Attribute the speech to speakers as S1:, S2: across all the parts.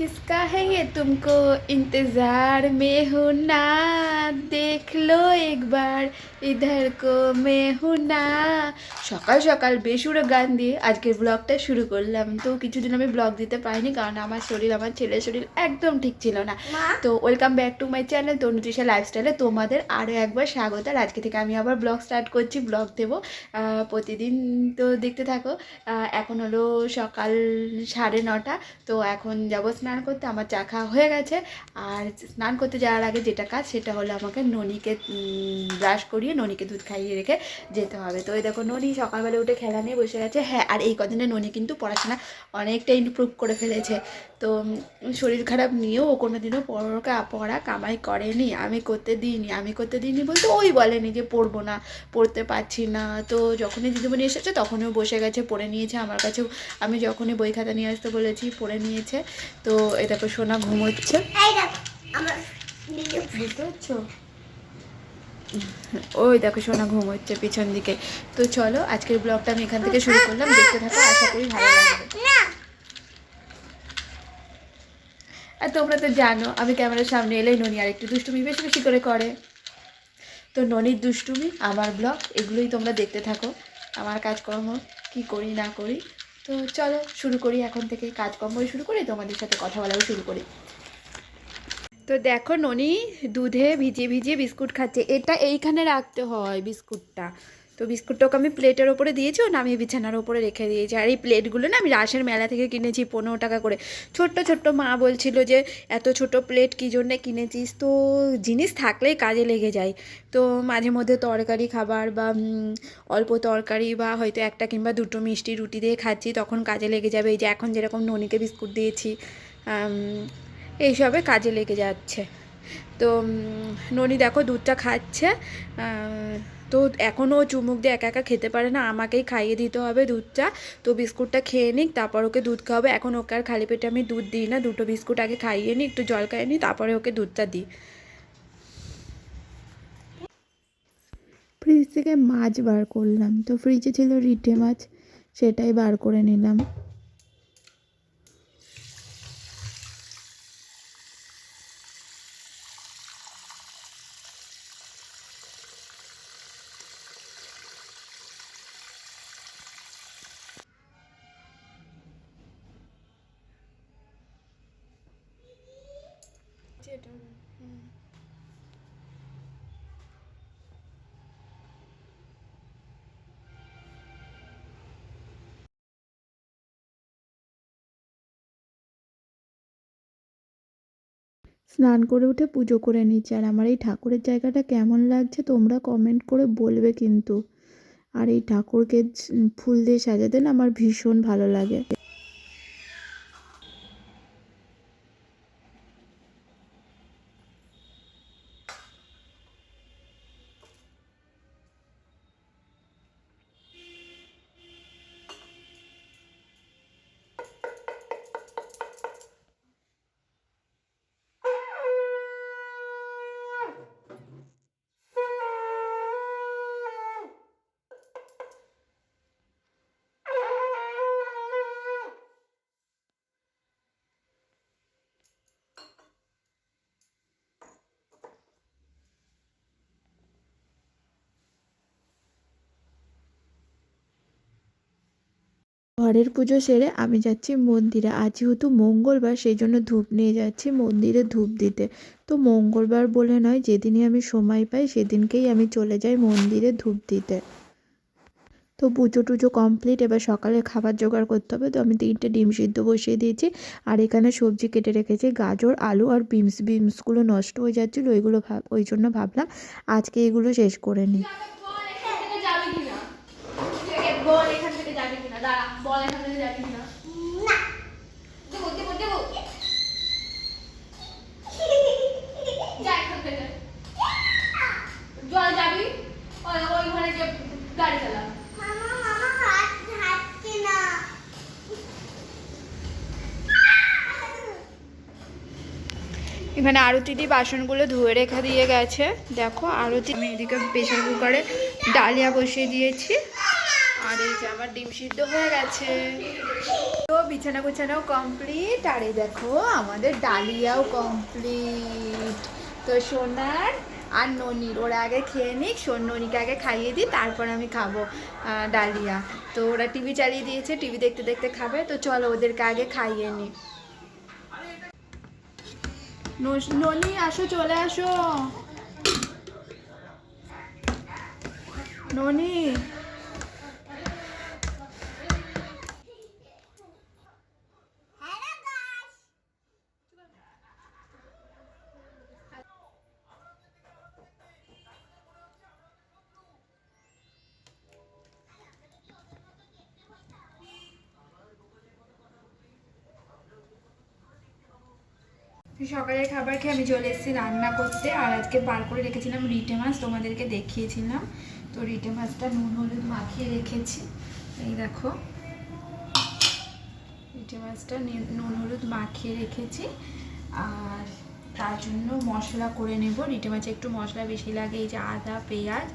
S1: किसका है ये तुमको इंतजार में हूँ ना देख लो एक बार इधर को मैं हूँ না সকাল সকাল বেসুরো গান দিয়ে আজকের ব্লগটা শুরু করলাম তো কিছুদিন আমি ব্লগ দিতে পারিনি কারণ আমার শরীর আমার ছেলের শরীর একদম ঠিক ছিল না তো welcome back to my channel Tanutrisha লাইফস্টাইলে তোমাদের আরও একবার স্বাগত আর আজকে থেকে আমি আবার ব্লগ স্টার্ট করছি ব্লগ দেবো আহ, প্রতিদিন তো দেখতে থাকো আহ, এখন হলো সকাল সাড়ে নটা তো এখন যাব স্নান করতে আমার চা খাওয়া হয়ে গেছে। আর স্নান করতে যাওয়ার আগে যেটা কাজ সেটা হলো আমাকে ননিকে ব্রাশ করিয়ে ননিকে দুধ খাইয়ে রেখে যেতে হবে। তো এই দেখো ননি সকালবেলা উঠে খেলা নিয়ে বসে গেছে। হ্যাঁ আর এই কদিনে ননি কিন্তু পড়াশোনা অনেকটা ইমপ্রুভ করে ফেলেছে। তো শরীর খারাপ নিয়েও ও কোনো দিনও পড়া পড়া কামাই করেনি। আমি করতে দিইনি, আমি করতে দিইনি বলতে ওই বলেনি যে পড়ব না, পড়তে পারছি না। তো যখনই দিদিমণি এসেছে তখনই বসে গেছে, পড়ে নিয়েছে। আমার কাছেও, আমি যখনই বই খাতা নিয়ে আসতে বলেছি, পড়ে নিয়েছে। তো সোনা ঘুমোচ্ছে।
S2: এই দেখো ভিডিও
S1: বুঝতে ওই দেখো সোনা ঘুমোচ্ছে পিছন দিকে। তো চলো আজকের ব্লগটা আমি এখান থেকে শুরু করলাম। দেখতে থাকো আশা করি ভালো লাগবে। আর তোমরা তো জানো আমি ক্যামেরার সামনে এলেই ননি আর একটু দুষ্টুমি বেশি বেশি করে করে। তো ননির দুষ্টুমি আমার ব্লগ এগুলোই তোমরা দেখতে থাকো। আমার কাজকর্ম কি করি না করি তো চলো শুরু করি, এখন থেকে কাজকর্মই শুরু করি তোমাদের সাথে কথা বলাও শুরু করি। তো দেখো ননি দুধে ভিজিয়ে ভিজিয়ে বিস্কুট খাচ্ছে, এটা এইখানে রাখতে হয় বিস্কুটটা। তো বিস্কুটটাকে আমি প্লেটের ওপরে দিয়েছি ও নামিয়ে বিছানার ওপরে রেখে দিয়েছি। আর এই প্লেটগুলো না আমি রাসের মেলা থেকে কিনেছি, পনেরো টাকা করে। ছোট্ট ছোট্ট মা বলছিল যে, এত ছোট প্লেট কী জন্যে কিনেছিস? তো জিনিস থাকলেই কাজে লেগে যায়। তো মাঝে মধ্যে তরকারি খাবার বা অল্প তরকারি বা হয়তো একটা কিংবা দুটো মিষ্টি রুটি দিয়ে খাচ্ছি, তখন কাজে লেগে যাবে। এই যে এখন যেরকম ননিকে বিস্কুট দিয়েছি এইসবে কাজে লেগে যাচ্ছে। তো ননি দেখো দুধটা খাচ্ছে তো এখনও ও চুমুক দিয়ে একা একা খেতে পারে না। আমাকেই খাইয়ে দিতে হবে দুধটা। তো বিস্কুটটা খেয়ে নিক, তারপর ওকে দুধ খাওয়াবে। এখন ওকে আর খালি পেটে আমি দুধ দিই না। দুটো বিস্কুট আগে খাইয়ে নিই, একটু জল খাইয়ে নিই, তারপরে ওকে দুধটা দিই। ফ্রিজ থেকে মাছ বার করলাম। তো ফ্রিজে ছিল রিঠে মাছ, সেটাই বার করে নিলাম। স্নান করে উঠে পুজো করে নিচ্ছি। আর আমার এই ঠাকুরের জায়গাটা কেমন লাগছে তোমরা কমেন্ট করে বলবে কিন্তু। আর এই ঠাকুরকে ফুল দিয়ে সাজাতে না আমার ভীষণ ভালো লাগে। ঘরের পুজো সেরে আমি যাচ্ছি মন্দিরে। আজ যেহেতু মঙ্গলবার, সেই জন্য ধূপ নিয়ে যাচ্ছি মন্দিরে ধূপ দিতে। তো মঙ্গলবার বলে নয়, যেদিনই আমি সময় পাই সেদিনকেই আমি চলে যাই মন্দিরে ধূপ দিতে। তো পুজো টুজো কমপ্লিট এবার সকালে খাবার জোগাড় করতে হবে। তো আমি তিনটে ডিম সিদ্ধ বসিয়ে দিয়েছি। আর এখানে সবজি কেটে রেখেছি, গাজর, আলু আর বিমস বিমসগুলো নষ্ট হয়ে যাচ্ছিল, ওইগুলো ভাব ওই জন্য ভাবলাম আজকে এগুলো শেষ করে নিই
S3: বল এখান থেকে যাবে কিনা বল এখান থেকে যাবে কিনা দাঁড়া বল এখান থেকে যাবে
S2: না।
S3: দেবো দেবো দেবো। যা এখান থেকে। জল যাবি? ওই ওই ঘরে যে গাড়ি চালা
S2: মামা মামা হাত হাঁটছে না।
S1: এখানে আরতিটি বাসনগুলো ধুয়ে রেখা দিয়ে গেছে। দেখো আরতি আমি এদিকে প্রেশার কুকারে ডালিয়া বসিয়ে দিয়েছি। আর এই যে আমার ডিম সিদ্ধ হয়ে গেছে। তো বিছানা গুছানাও কমপ্লিট আর এই দেখো আমাদের ডালিয়াও কমপ্লিট তো সোনার আর ননির, ওরা আগে খেয়ে নিক, সোন ননিকে আগে খাইয়ে দিই, তারপর আমি খাব ডালিয়া। তো ওরা টিভি চালিয়ে দিয়েছে টিভি দেখতে দেখতে খাবে, তো চলো ওদেরকে আগে খাইয়ে নস- ননি, আসো, চলে আসো। ননি সকালের খাবার খেয়ে আমি চলে এসেছি রান্না করতে। আর আজকে বার করে রেখেছিলাম রিটে মাছ, তোমাদেরকে দেখিয়েছিলাম। তো রিটে মাছটা নুন, হলুদ মাখিয়ে রেখেছি। এই দেখো। রিটে মাছটা নুন, হলুদ মাখিয়ে রেখেছি। আর তার জন্য মশলা করে নেব। রিটে মাছে একটু মশলা বেশি লাগে, এই যে আদা, পেঁয়াজ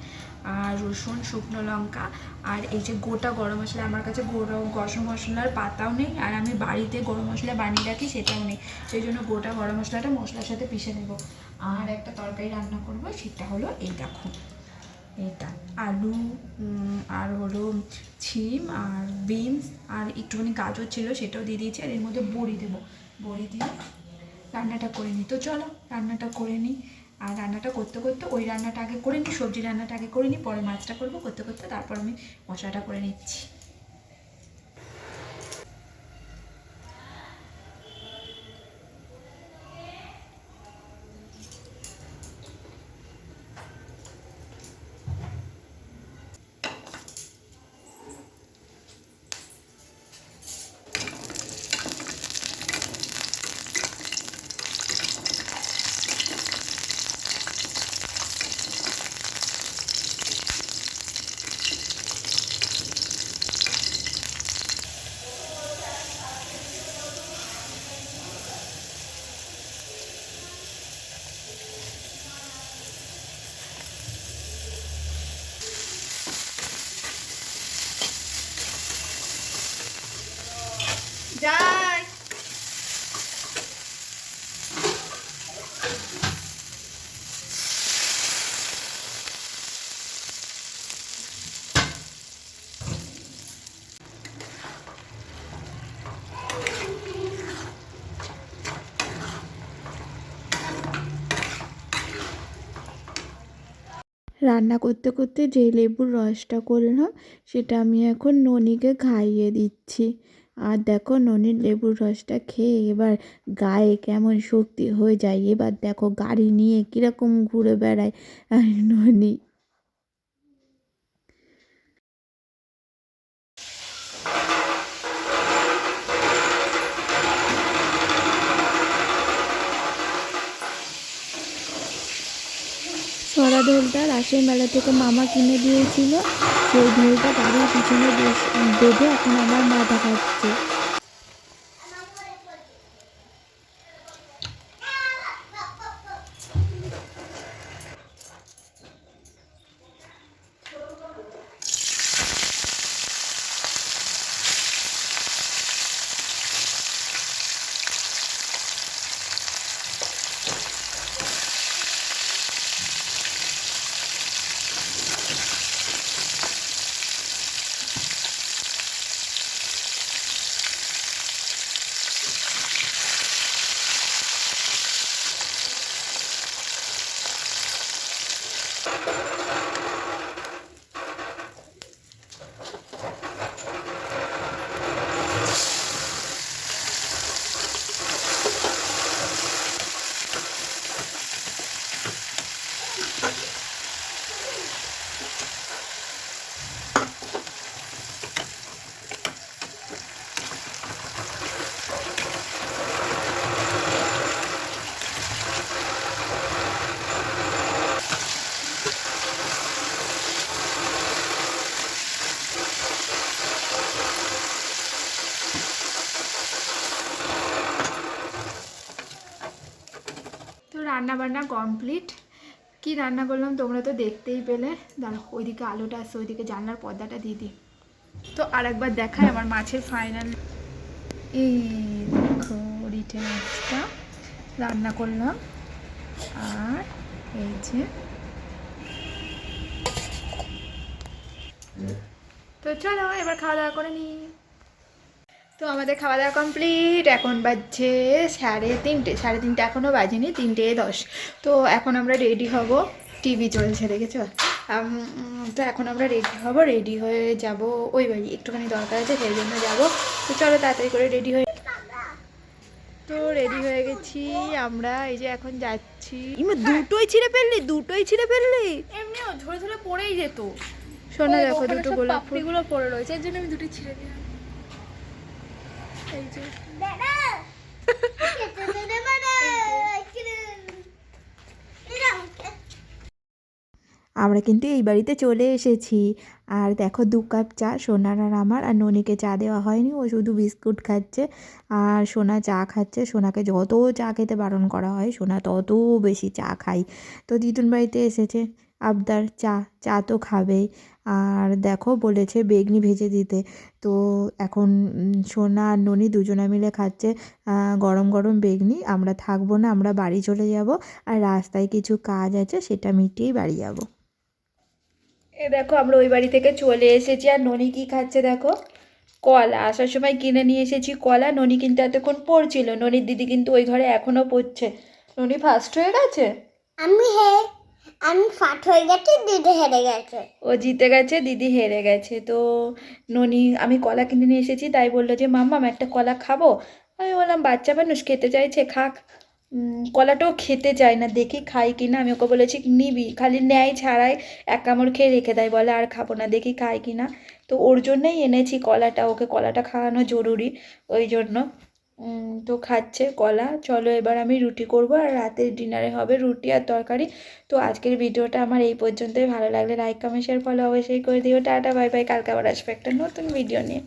S1: আর রসুন, শুকনো লঙ্কা, আর এই যে গোটা গরম মশলা, আমার কাছে গরম গরম মশলার পাতাও নেই, আর আমি বাড়িতে গরম মশলা বানিয়ে রাখি, সেটাও নেই। সেই জন্য গোটা গরম মশলাটা মশলার সাথে পিষে নেব। আর একটা তরকারি রান্না করব, সেটা হলো এই দেখো। এটা আলু আর হলো ছিম, আর বিনস, আর একটুখানি গাজর ছিল, সেটাও দিয়ে দিয়েছি, আর এর মধ্যে বড়ি দেবো। বড়ি দিয়ে রান্নাটা করে নিই। তো চলো, রান্নাটা করে নিই। আর রান্নাটা করতে করতে ওই রান্নাটা আগে করে নিই সবজি রান্নাটা আগে করে নিই পরে মাছটা করব করতে করতে তারপর আমি মশলাটা করে নিচ্ছি যাই রান্না করতে করতে যে লেবুর রসটা করলাম, সেটা আমি এখন ননিকে খাইয়ে দিচ্ছি। আর দেখো ননির লেবুর রসটা খেয়ে এবার গায়ে কেমন শক্তি হয়ে যায়। এবার দেখো গাড়ি নিয়ে কীরকম ঘুরে বেড়ায়। আর ননি ঢোলটা রাসের মেলা থেকে মামা কিনে দিয়েছিল। সেই ঢোলটা গাড়ির পিছনে বেঁধে এখন আমার মাথা খাচ্ছে রান্না কমপ্লিট কি রান্না করলাম তোমরা তো দেখতেই পেলে। দাঁড়ো, ওইদিকে আলোটা আসছে ওইদিকে জানলার পর্দাটা দিয়ে দিই। তো আরেকবার দেখায় আমার মাছের ফাইনাল এই দেখো রিটে মাছটা রান্না করলাম। আর এই যে। তো চলো, এবার খাওয়া দাওয়া করে নিই। তো আমাদের খাওয়া দাওয়া কমপ্লিট। এখন বাজছে সাড়ে তিনটে সাড়ে তিনটে এখনও বাজেনি তিনটে দশ। তো এখন আমরা রেডি হব। টিভি চলছে দেখেছ? তো এখন আমরা রেডি হব রেডি হয়ে যাব। ওই বাড়ি একটুখানি দরকার আছে সেই জন্য যাব। তো চলো তাড়াতাড়ি করে রেডি হয়ে তো রেডি হয়ে গেছি আমরা এই যে এখন যাচ্ছি। ইমা দুটোই ছিঁড়ে ফেললি দুটোই ছিঁড়ে ফেললি।
S3: এমনিও ধরে ধরে পড়েই যেত।
S1: শোনা দেখো দুটো গোলাপ ফুল।
S3: পাপড়িগুলো পড়ে রয়েছে এর জন্য আমি দুটো ছিঁড়ে দিলাম এই যে
S2: দাদা খেতে দে মানে
S1: আমরা কিন্তু এই বাড়িতে চলে এসেছি। আর দেখো দু কাপ চা সোনার আর আমার আর ননিকে চা দেওয়া হয়নি ও শুধু বিস্কুট খাচ্ছে। আর সোনা চা খাচ্ছে সোনাকে যত চা খেতে বারণ করা হয় সোনা তত বেশি চা খাই তো দিদুন বাড়িতে এসেছে। আবদার চা চা তো খাবেই। আর দেখো বলেছে বেগনি ভেজে দিতে। তো এখন সোনা আর ননি দুজনে মিলে খাচ্ছে গরম গরম বেগনি। আমরা থাকব না আমরা বাড়ি চলে যাব। আর রাস্তায় কিছু কাজ আছে সেটা মিটিয়েই বাড়ি যাব। এ দেখো আমরা ওই বাড়ি থেকে চলে এসেছি। আর ননি কি খাচ্ছে দেখো? কলা। আসার সময় কিনে নিয়ে এসেছি কলা। ননি কিন্তু এতক্ষণ পড়ছিল। ননির দিদি কিন্তু ওই ঘরে এখনও পড়ছে। ননি ফার্স্ট হয়ে গেছে?
S2: আমি হে আমি ফাট হয়ে দিদি হেরে গেছে।
S1: ও জিতে গেছে, দিদি হেরে গেছে। তো ননি, আমি কলা কিনে নিয়ে এসেছি, তাই বলল যে, মাম্মা, আমি একটা কলা খাব? আমি বললাম, বাচ্চা মানুষ খেতে চাইছে, খাক। কলাটাও খেতে চায় না, দেখি খাই কি না। আমি ওকে বলেছি, নিবি, খালি নেয় ছাড়াই এক কামড় খেয়ে রেখে দেয়। বলে, আর খাব না, দেখি খাই কি না। তো ওর জন্যই এনেছি কলাটা, ওকে কলাটা খাওয়ানো জরুরি, ওই জন্য। তো খাচ্ছে কলা। চলো এবার আমি রুটি করব আর রাতের ডিনারে হবে রুটি আর তরকারি। তো আজকের ভিডিওটা আমার এই পর্যন্তই। ভালো লাগলে লাইক কমেন্ট শেয়ার ফলো অবশ্যই করে দিও। টাটা বাই বাই কালকে আবার আসবে একটা নতুন ভিডিও নিয়ে।